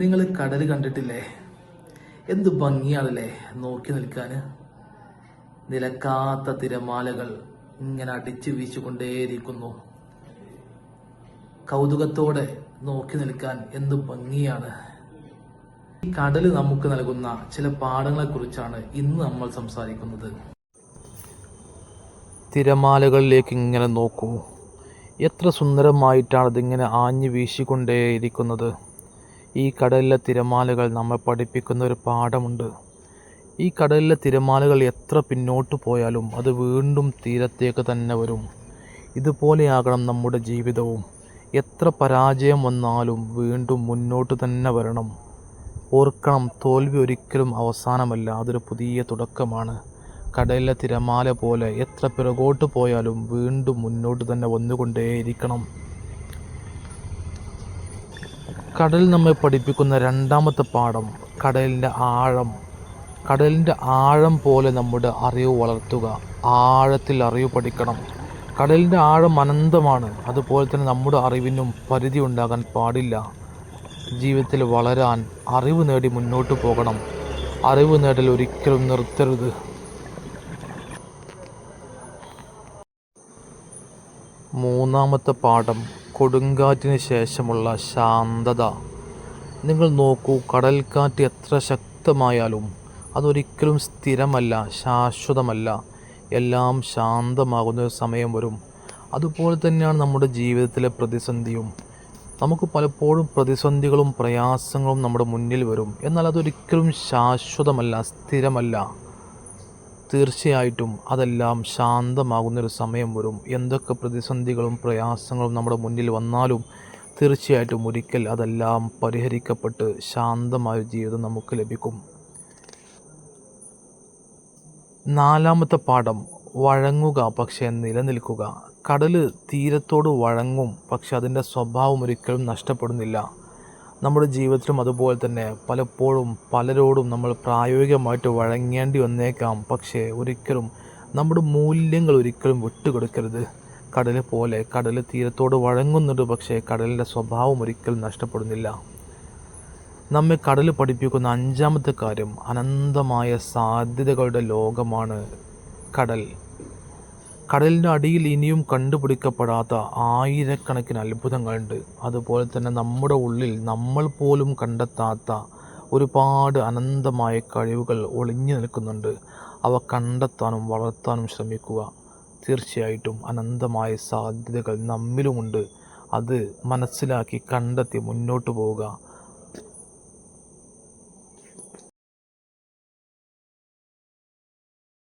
നിങ്ങൾ കടൽ കണ്ടിട്ടില്ലേ? എന്ത് ഭംഗിയാണല്ലേ നോക്കി നിൽക്കാൻ നിലക്കാത്ത തിരമാലകൾ ഇങ്ങനെ അടിച്ചു വീശിക്കൊണ്ടേയിരിക്കുന്നു കൗതുകത്തോടെ നോക്കി നിൽക്കാൻ എന്ത് ഭംഗിയാണ്? ഈ കടൽ നമുക്ക് നൽകുന്ന ചില പാഠങ്ങളെ കുറിച്ചാണ് ഇന്ന് നമ്മൾ സംസാരിക്കുന്നത്. തിരമാലകളിലേക്ക് ഇങ്ങനെ നോക്കൂ. എത്ര സുന്ദരമായിട്ടാണ് അതിങ്ങനെ ആഞ്ഞു വീശിക്കൊണ്ടേയിരിക്കുന്നത്. ഈ കടലിലെ തിരമാലകൾ നമ്മെ പഠിപ്പിക്കുന്ന ഒരു പാഠമുണ്ട്. ഈ കടലിലെ തിരമാലകൾ എത്ര പിന്നോട്ട് പോയാലും അത് വീണ്ടും തീരത്തേക്ക് തന്നെ വരും. ഇതുപോലെയാകണം നമ്മുടെ ജീവിതവും. എത്ര പരാജയം വന്നാലും വീണ്ടും മുന്നോട്ട് തന്നെ വരണം. ഓർക്കണം തോൽവി ഒരിക്കലും അവസാനമല്ല അതൊരു പുതിയ തുടക്കമാണ്. കടലിലെ തിരമാല പോലെ എത്ര പിറകോട്ട് പോയാലും വീണ്ടും മുന്നോട്ട് തന്നെ വന്നുകൊണ്ടേയിരിക്കണം. കടൽ നമ്മെ പഠിപ്പിക്കുന്ന രണ്ടാമത്തെ പാഠം കടലിന്റെ ആഴം. കടലിന്റെ ആഴം പോലെ നമ്മുടെ അറിവ് വളർത്തുക. ആഴത്തിൽ അറിവ് പഠിക്കണം. കടലിന്റെ ആഴം അനന്തമാണ്. അതുപോലെ തന്നെ നമ്മുടെ അറിവിനും പരിധി ഉണ്ടാകാൻ പാടില്ല. ജീവിതത്തിൽ വളരാൻ അറിവ് നേടി മുന്നോട്ട് പോകണം. അറിവ് നേടൽ ഒരിക്കലും നിർത്തരുത്. മൂന്നാമത്തെ പാഠം കൊടുങ്കാറ്റിന് ശേഷമുള്ള ശാന്തത. നിങ്ങൾ നോക്കൂ കടൽക്കാറ്റ് എത്ര ശക്തമായാലും അതൊരിക്കലും സ്ഥിരമല്ല ശാശ്വതമല്ല. എല്ലാം ശാന്തമാകുന്ന ഒരു സമയം വരും. അതുപോലെ തന്നെയാണ് നമ്മുടെ ജീവിതത്തിലെ പ്രതിസന്ധിയും. നമുക്ക് പലപ്പോഴും പ്രതിസന്ധികളും പ്രയാസങ്ങളും നമ്മുടെ മുന്നിൽ വരും. എന്നാൽ അതൊരിക്കലും ശാശ്വതമല്ല സ്ഥിരമല്ല. തീർച്ചയായിട്ടും അതെല്ലാം ശാന്തമാകുന്നൊരു സമയം വരും. എന്തൊക്കെ പ്രതിസന്ധികളും പ്രയാസങ്ങളും നമ്മുടെ മുന്നിൽ വന്നാലും തീർച്ചയായിട്ടും ഒരിക്കൽ അതെല്ലാം പരിഹരിക്കപ്പെട്ട് ശാന്തമായ ജീവിതം നമുക്ക് ലഭിക്കും. നാലാമത്തെ പാഠം വഴങ്ങുക പക്ഷേ നിലനിൽക്കുക. കടൽ തീരത്തോട് വഴങ്ങും പക്ഷെ അതിന്റെ സ്വഭാവം ഒരിക്കലും നഷ്ടപ്പെടുന്നില്ല. നമ്മുടെ ജീവിതത്തിലും അതുപോലെ തന്നെ പലപ്പോഴും പലരോടും നമ്മൾ പ്രായോഗികമായിട്ട് വഴങ്ങേണ്ടി വന്നേക്കാം. പക്ഷേ ഒരിക്കലും നമ്മുടെ മൂല്യങ്ങൾ ഒരിക്കലും വിട്ടുകൊടുക്കരുത്. കടൽ പോലെ കടൽ തീരത്തോട് വഴങ്ങുന്നുണ്ട്. പക്ഷേ കടലിന്റെ സ്വഭാവം ഒരിക്കലും നഷ്ടപ്പെടുന്നില്ല. നമ്മെ കടൽ പഠിപ്പിക്കുന്ന അഞ്ചാമത്തെ കാര്യം അനന്തമായ സാധ്യതകളുടെ ലോകമാണ് കടൽ. കടലിന്റെ അടിയിൽ ഇനിയും കണ്ടുപിടിക്കപ്പെടാത്ത ആയിരക്കണക്കിന് അത്ഭുതങ്ങളുണ്ട്. അതുപോലെ തന്നെ നമ്മുടെ ഉള്ളിൽ നമ്മൾ പോലും കണ്ടെത്താത്ത ഒരുപാട് അനന്തമായ കഴിവുകൾ ഒളിഞ്ഞു നിൽക്കുന്നുണ്ട്. അവ കണ്ടെത്താനും വളർത്താനും ശ്രമിക്കുക. തീർച്ചയായിട്ടും അനന്തമായ സാധ്യതകൾ നമ്മിലുമുണ്ട്. അത് മനസ്സിലാക്കി കണ്ടെത്തി മുന്നോട്ട് പോവുക.